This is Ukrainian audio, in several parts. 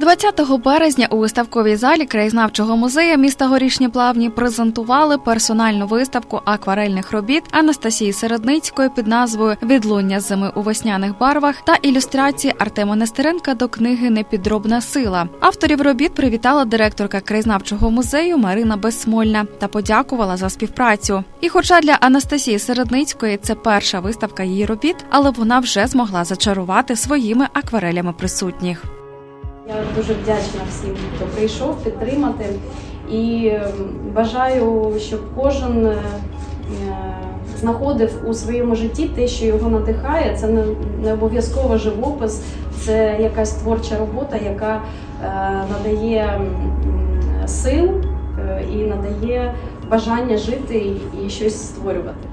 20 березня у виставковій залі краєзнавчого музею міста Горішні Плавні презентували персональну виставку акварельних робіт Анастасії Середницької під назвою Відлуння зими у весняних барвах та ілюстрації Артема Нестеренка до книги Непідробна сила. Авторів робіт привітала директорка краєзнавчого музею Марина Безсмольна та подякувала за співпрацю. І, хоча для Анастасії Середницької це перша виставка її робіт, але вона вже змогла зачарувати своїми акварелями присутніх. Я дуже вдячна всім, хто прийшов підтримати. І ем, бажаю, щоб кожен е, знаходив у своєму житті те, що його надихає. Це не, обов'язково живопис, це якась творча робота, яка е, надає сил е, і надає бажання жити і щось створювати.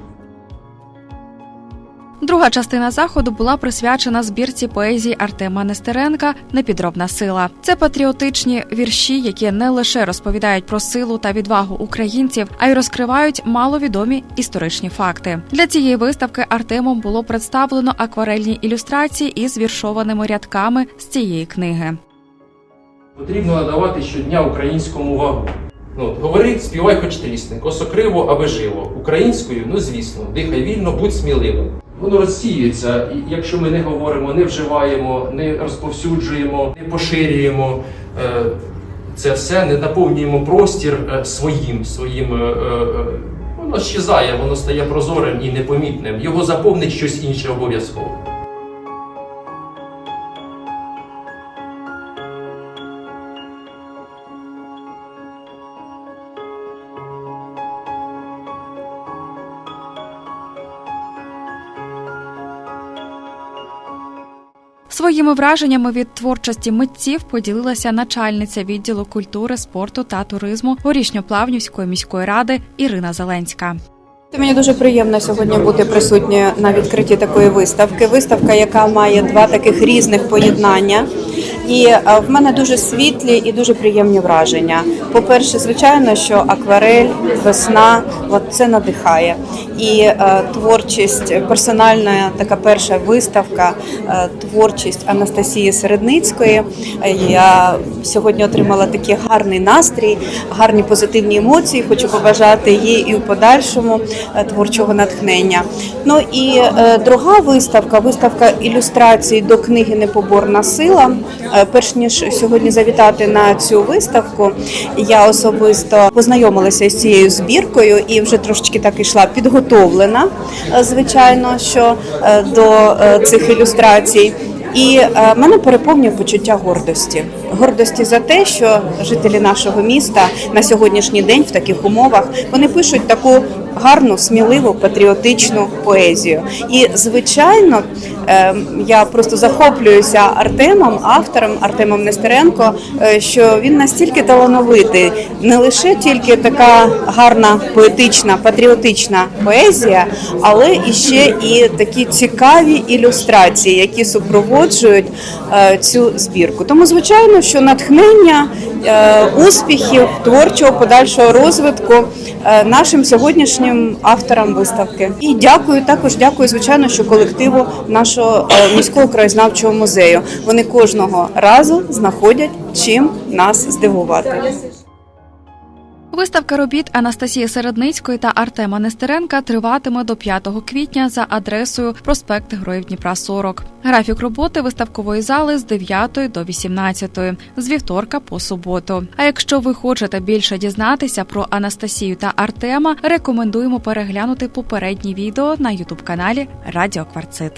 Друга частина заходу була присвячена збірці поезії Артема Нестеренка Непідробна сила. Це патріотичні вірші, які не лише розповідають про силу та відвагу українців, а й розкривають маловідомі історичні факти. Для цієї виставки Артемом було представлено акварельні ілюстрації із віршованими рядками з цієї книги. Потрібно надавати щодня українському вагу. Ну, говори, співай хоч трісни, косокриво, аби жило. Українською, ну звісно, дихай вільно, будь сміливим. Воно розсіюється, і якщо ми не говоримо, не вживаємо, не розповсюджуємо, не поширюємо е, це все, не наповнюємо простір е, своїм, своїм. Е, воно щезає, воно стає прозорим і непомітним. Його заповнить щось інше обов'язково. Своїми враженнями від творчості митців поділилася начальниця відділу культури, спорту та туризму Горішньоплавнівської міської ради Ірина Зеленська. Мені дуже приємно сьогодні бути присутньою на відкритті такої виставки. Виставка, яка має два таких різних поєднання. І е, в мене дуже світлі і дуже приємні враження. По-перше, звичайно, що акварель, весна, от це надихає. І е, творчість, персональна така перша виставка, е, творчість Анастасії Середницької. Я сьогодні отримала такий гарний настрій, гарні позитивні емоції. Хочу побажати їй і в подальшому творчого натхнення. Ну і друга виставка виставка ілюстрацій до книги Непоборна сила. Е, Перш ніж сьогодні завітати на цю виставку, я особисто познайомилася з цією збіркою і вже трошечки так ішла підготовлена, е, звичайно, що е, до цих ілюстрацій. І мене переповнює почуття гордості. Гордості за те, що жителі нашого міста на сьогоднішній день в таких умовах вони пишуть таку гарну, сміливу, патріотичну поезію. І звичайно, е, я просто захоплююся Артемом, автором Артемом Нестеренко, е, що він настільки талановитий, не лише тільки така гарна поетична, патріотична поезія, але і ще і такі цікаві ілюстрації, які супроводжують е, цю збірку. Тому, звичайно, що натхнення успіхів, творчого подальшого розвитку нашим сьогоднішнім авторам виставки. І дякую також, дякую, звичайно, що колективу нашого е, міського краєзнавчого музею. Вони кожного разу знаходять чим нас здивувати. Виставка робіт Анастасії Середницької та Артема Нестеренка триватиме до 5 квітня за адресою проспект Героїв Дніпра 40. Графік роботи виставкової зали з 9 до 18, з вівторка по суботу. А якщо ви хочете більше дізнатися про Анастасію та Артема, рекомендуємо переглянути попередні відео на ютуб каналі Радіо Кварцит.